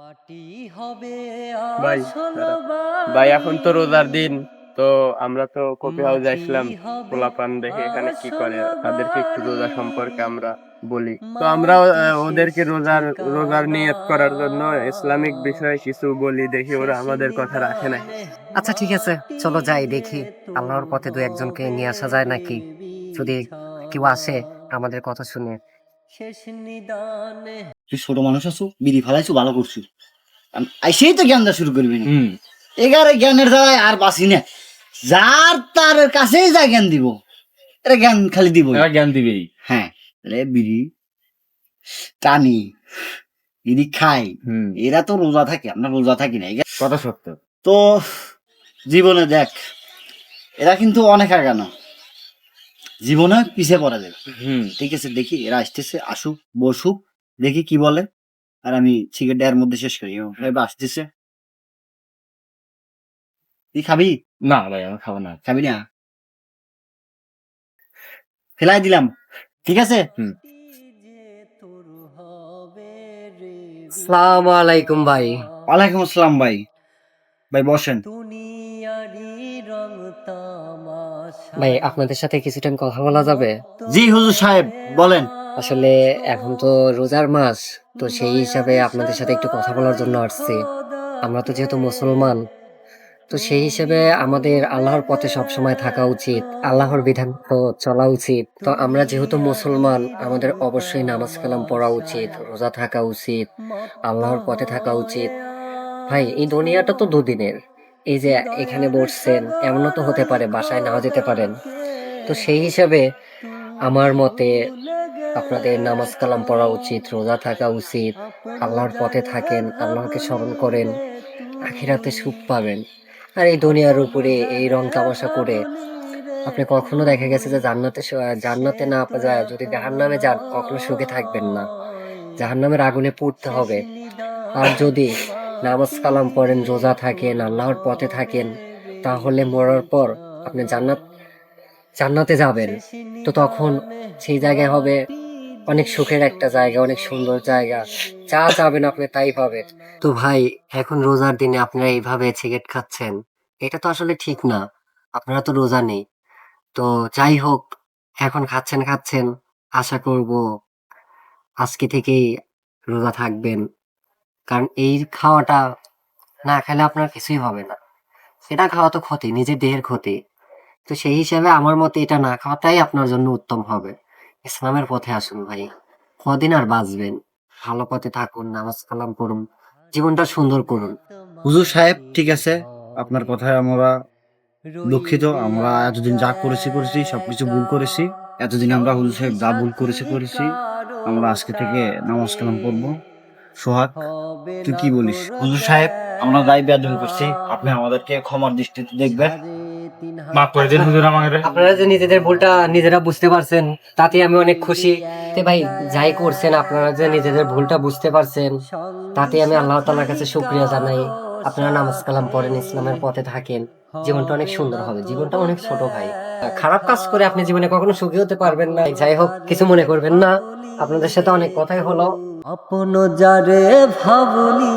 মাটি হবে ভাই, ভাই এখন তো রোজার দিন তো আমরা তো কপি হাউসে আসলাম। পোলাপান দেখে এখানে কি করে? তাদেরকে একটু রোজা সম্পর্কে আমরা বলি। তো আমরা ওদেরকে রোজার রোজার নিয়ত করার জন্য ইসলামিক বিষয়ে কিছু বলি দেখি ওরা আমাদের কথা রাখে না আচ্ছা ঠিক আছে চলো যাই দেখি। আল্লাহর পথে দু একজনকে নিয়ে আসা যায় নাকি? যদি কেউ আসে আমাদের কথা শুনে। শেষ নিদানে তুই ছোট মানুষ আছো বিড়ি ফালাইছো ভালো করছ। আইসেই তো জ্ঞান দেওয়া শুরু করবি না। এগারে জ্ঞানের দ্বারাই আর বাঁচি না। যার তার কাছেই যা জ্ঞান দিব এটা জ্ঞান খালি দিব জ্ঞান দিবেই। হ্যাঁ রে বিড়ি টানি বিড়ি খাই এরা তো রোজা থাকে আমরা রোজা থাকি না কথা সত্য। তো জীবনে দেখ এরা কিন্তু অনেক আগানো। জীবনে পিছিয়ে পড়া যাবে ঠিক আছে দেখি এরা আসতেছে আসুক বসুক। দেখি কি বলে। আর আমি সিগারেট এর মধ্যে শেষ করি। আসতেছে তুই খাবি? না ভাই আমি খাব না। খাবি না? ফেলাই দিলাম। ঠিক আছে? সালাম আলাইকুম ভাই। ওয়ালাইকুম আসসালাম ভাই। ভাই বসেন। ভাই আপনাদের সাথে কিছু টাইম কথা বলা যাবে? জি হুজুর সাহেব বলেন। আসলে এখন তো রোজার মাস, তো সেই হিসাবে আপনাদের সাথে একটু কথা বলার জন্য আসছি। আমরা তো যেহেতু মুসলমান, তো সেই হিসেবে আমাদের আল্লাহর পথে সবসময় থাকা উচিত, আল্লাহর বিধান চলা উচিত। তো আমরা যেহেতু মুসলমান, আমাদের অবশ্যই নামাজ কালাম পড়া উচিত, রোজা থাকা উচিত, আল্লাহর পথে থাকা উচিত। ভাই, এই দুনিয়াটা তো দুদিনের, এই যে এখানে বসছেন, এমনও তো হতে পারে, বাসায় নাও যেতে পারেন। তো সেই হিসাবে আমার মতে আপনাদের নামাজ কালাম পড়া উচিত, রোজা থাকা উচিত, আল্লাহর পথে থাকেন, আল্লাহকে স্মরণ করেন, আখিরাতে সুখ পাবেন। আর এই দুনিয়ার উপরে এই রং তামাশা করে আপনি কখনো দেখা গেছে যে জান্নাতে জান্নাতে না যায়, যদি জাহান্নামে যান, কখনো সুখে থাকবেন না। জাহান্নামের আগুনে পড়তে হবে। আর যদি নামাজ কালাম পড়েন, রোজা থাকেন, আল্লাহর পথে থাকেন, তাহলে মরার পর আপনি জান্নাত জান্নাতে যাবেন, তো তখন সেই জায়গায় হবে অনেক সুখের একটা জায়গা, অনেক সুন্দর জায়গা। যা যাবেন আপনি তাই পাবেন। তো ভাই, এখন রোজার দিনে আপনারা এইভাবে সিগারেট খাচ্ছেন, এটা তো আসলে ঠিক না। আপনারা তো রোজা নেই। তো যাই হোক, এখন খাচ্ছেন খাচ্ছেন, আশা করব আজকে থেকেই রোজা থাকবেন। কারণ এই খাওয়াটা না খেলে আপনার কিছুই হবে না। সেটা খাওয়া তো ক্ষতি, নিজের দেহের ক্ষতি। তো সেই হিসাবে আমার মতে এটা না খাওয়াটাই আপনার জন্য উত্তম হবে। ইসলামের পথে আসুন ভাই। কদিন আর বাঁচবেন? ভালো পথে থাকুন নামাজ কালাম করুন জীবনটা সুন্দর করুন। হুজুর সাহেব ঠিক আছে? আপনার কথায় আমরা দুঃখিত। আমরা এতদিন যা করেছি করেছি সবকিছু ভুল করেছি। এতদিন আমরা হুজুর সাহেব যা ভুল করেছি করেছি। আমরা আজকে থেকে নামাজ কালাম করব সোহাগ তুই কি বলিস? হুজুর সাহেব আমরা যাই বেদন করছি। আপনি আমাদেরকে ক্ষমার দৃষ্টিতে দেখবেন। মাফ করে দিন হুজুর আমাকে আপনারা যে নিজেদের ভুলটা নিজেরা বুঝতে পারছেন তাতে আমি অনেক খুশি। তে ভাই যাই করছেন আপনারা যে নিজেদের ভুলটা বুঝতে পারছেন তাতে আমি আল্লাহ তালার কাছে শুক্রিয়া জানাই। আপনারা নামাজ কালাম পড়েন ইসলামের পথে থাকেন। জীবনটা অনেক সুন্দর হবে। জীবনটা অনেক ছোট ভাই। খারাপ কাজ করে আপনি জীবনে কখনো সুখী হতে পারবেন না। যাই হোক কিছু মনে করবেন না। আপনাদের সাথে অনেক কথাই হলো। আপন যারে ভাবলি